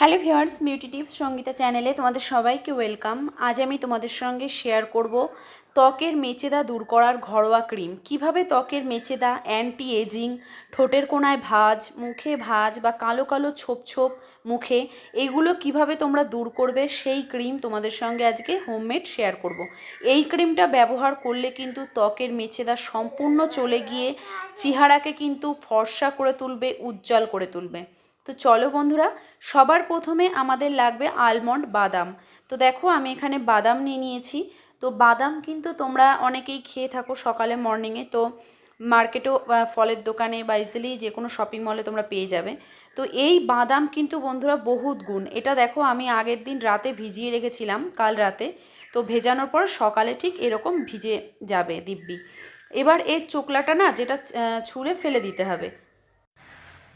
Hello viewers, beauty tips Sangeeta চ্যানেলে তোমাদের সবাইকে ওয়েলকাম। আজ আমি তোমাদের সঙ্গে শেয়ার করব ত্বকের মেচেদা দূর করার ঘরোয়া ক্রিম। কীভাবে ত্বকের মেচেদা অ্যান্টি এজিং ঠোঁটের কোনায় ভাজ, মুখে ভাজ বা কালো কালো ছোপ ছোপ মুখে, এগুলো কীভাবে তোমরা দূর করবে সেই ক্রিম তোমাদের সঙ্গে আজকে হোমমেড শেয়ার করব। এই ক্রিমটা ব্যবহার করলে কিন্তু ত্বকের মেচেদা সম্পূর্ণ চলে গিয়ে, চেহারাকে কিন্তু ফর্সা করে তুলবে, উজ্জ্বল করে তুলবে। তো চলো বন্ধুরা, সবার প্রথমে আমাদের লাগবে আলমন্ড বাদাম। তো দেখো, আমি এখানে বাদাম নিয়ে নিয়েছি। তো বাদাম কিন্তু তোমরা অনেকেই খেয়ে থাকো সকালে মর্নিংয়ে তো মার্কেটও ফলের দোকানে বা ইজিলি যে কোনো শপিং মলে তোমরা পেয়ে যাবে। তো এই বাদাম কিন্তু বন্ধুরা বহুত গুণ। এটা দেখো, আমি আগের দিন রাতে ভিজিয়ে রেখেছিলাম, কাল রাতে। তো ভেজানোর পর সকালে ঠিক এরকম ভিজে যাবে দিব্যি। এবার এর চোকলাটা না, যেটা ছুঁড়ে ফেলে দিতে হবে।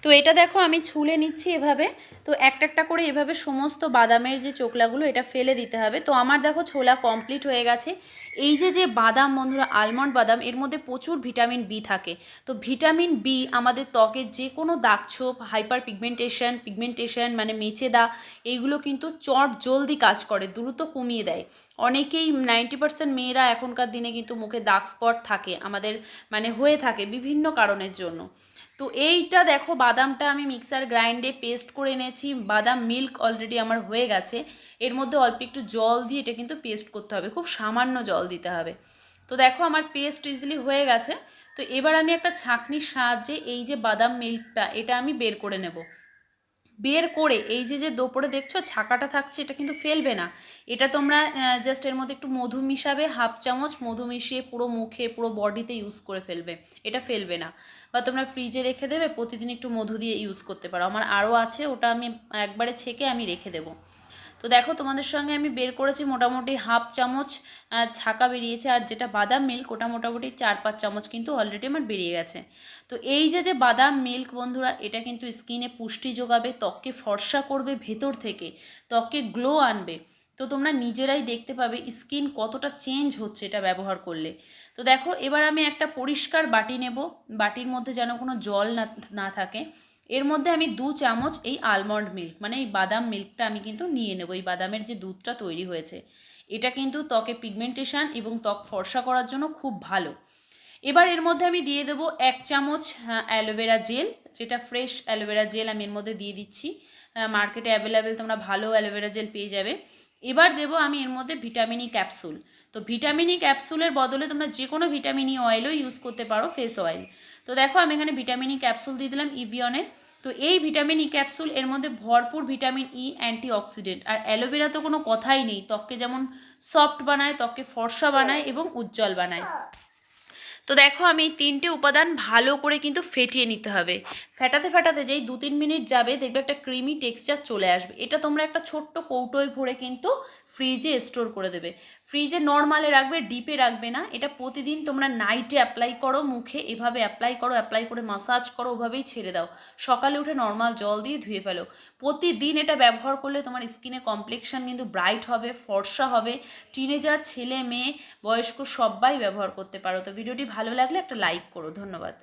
তো এটা দেখো আমি ছুলে নিচ্ছি এভাবে। তো একটা একটা করে এভাবে সমস্ত বাদামের যে চোকলাগুলো, এটা ফেলে দিতে হবে। তো আমার দেখো ছোলা কমপ্লিট হয়ে গেছে। এই যে যে বাদাম বন্ধুরা আলমন্ড বাদাম, এর মধ্যে প্রচুর ভিটামিন বি থাকে। তো ভিটামিন বি আমাদের ত্বকের যে কোনো দাগছোপ হাইপার পিগমেন্টেশন পিগমেন্টেশন মানে মেচে দা, এইগুলো কিন্তু চট জলদি কাজ করে, দ্রুত কমিয়ে দেয়। অনেকেই নাইনটি পার্সেন্ট মেয়েরা এখনকার দিনে কিন্তু মুখে দাগ স্পট থাকে, আমাদের মানে হয়ে থাকে বিভিন্ন কারণের জন্য। তো এইটা দেখো, বাদামটা আমি মিক্সার গ্রাইন্ডে পেস্ট করে এনেছি। বাদাম মিল্ক অলরেডি আমার হয়ে গেছে। এর মধ্যে অল্প একটু জল দিয়ে এটা কিন্তু পেস্ট করতে হবে, খুব সামান্য জল দিতে হবে। তো দেখো, আমার পেস্ট ইজিলি হয়ে গেছে। তো এবার আমি একটা ছাঁকনির সাহায্যে এই যে বাদাম মিল্কটা, এটা আমি বের করে নেব। বের করে, এই যে যে দোপরে দেখছ, ছাকাটা থাকছে, এটা কিন্তু ফেলবে না। এটা তোমরা জাস্ট এর মধ্যে একটু মধু মিশাবে, হাফ চামচ মধু মিশিয়ে পুরো মুখে, পুরো বডিতে ইউজ করে ফেলবে। এটা ফেলবে না। বা তোমরা ফ্রিজে রেখে দেবে, প্রতিদিন একটু মধু দিয়ে ইউজ করতে পারো। আমার আরও আছে, ওটা আমি একবারে ছেঁকে আমি রেখে দেবো। তো দেখো, তোমাদের সঙ্গে আমি বের করেছি মোটামুটি হাফ চামচ ছাকা বেরিয়েছে। আর যেটা বাদাম মিল্ক ওটা মোটামুটি চার পাঁচ চামচ কিন্তু অলরেডি আমার বেরিয়ে গেছে। তো এই যে যে বাদাম মিল্ক বন্ধুরা, এটা কিন্তু স্কিনে পুষ্টি যোগাবে, ত্বককে ফর্সা করবে ভেতর থেকে, ত্বককে গ্লো আনবে। তো তোমরা নিজেরাই দেখতে পাবে স্কিন কতটা চেঞ্জ হচ্ছে এটা ব্যবহার করলে। তো দেখো, এবার আমি একটা পরিষ্কার বাটি নেব। বাটির মধ্যে যেন কোনো জল না না থাকে। এর মধ্যে আমি দু চামচ এই আলমন্ড মিল্ক মানে এই বাদাম মিল্কটা আমি কিন্তু নিয়ে নেব। এই বাদামের যে দুধটা তৈরি হয়েছে, এটা কিন্তু ত্বকে পিগমেন্টেশন এবং ত্বক ফর্সা করার জন্য খুব ভালো। এবার এর মধ্যে আমি দিয়ে দেবো এক চামচ অ্যালোভেরা জেল, যেটা ফ্রেশ অ্যালোভেরা জেল আমি এর মধ্যে দিয়ে দিচ্ছি। মার্কেটে অ্যাভেলেবেল তোমরা ভালো অ্যালোভেরা জেল পেয়ে যাবে। এবার দেব আমি এর মধ্যে ভিটামিনি ক্যাপসুল তো ভিটামিনি ক্যাপসুলের বদলে তোমরা যে কোনো ভিটামিনি অয়েলও ইউজ করতে পারো ফেস অয়েল তো দেখো আমি এখানে ভিটামিনি ক্যাপসুল দিয়ে দিলাম ইভিয়নের তো এই ভিটামিন ই ক্যাপসুল এর মধ্যে ভরপুর ভিটামিন ই অ্যান্টি অক্সিডেন্ট আর অ্যালোভেরা তো কোনো কথাই নেই, ত্বককে যেমন সফট বানায়, ত্বককে ফর্সা বানায় এবং উজ্জ্বল বানায়। তো দেখো আমি তিনটে উপাদান ভালো করে কিন্তু ফেটিয়ে নিতে হবে। ফেটাতে ফেটাতে যেই দু তিন মিনিট যাবে, দেখবে একটা ক্রিমি টেক্সচার চলে আসবে। এটা তোমরা একটা ছোট্ট কৌটোয় ভরে কিন্তু ফ্রিজে স্টোর করে দেবে। ফ্রিজে নর্মালে রাখবে ডিপে রাখবে না। এটা প্রতিদিন তোমরা নাইটে অ্যাপ্লাই করো, মুখে এভাবে অ্যাপ্লাই করো অ্যাপ্লাই করে মাসাজ করো, ওভাবেই ছেড়ে দাও। সকালে উঠে নর্মাল জল দিয়ে ধুয়ে ফেলো। প্রতিদিন এটা ব্যবহার করলে তোমার স্কিনে কমপ্লেকশন কিন্তু ব্রাইট হবে, ফর্সা হবে। টিনেজার ছেলে, মেয়ে, বয়স্ক সবাই ব্যবহার করতে পারো। তো ভিডিওটি ভালো লাগলে একটা লাইক করো। ধন্যবাদ।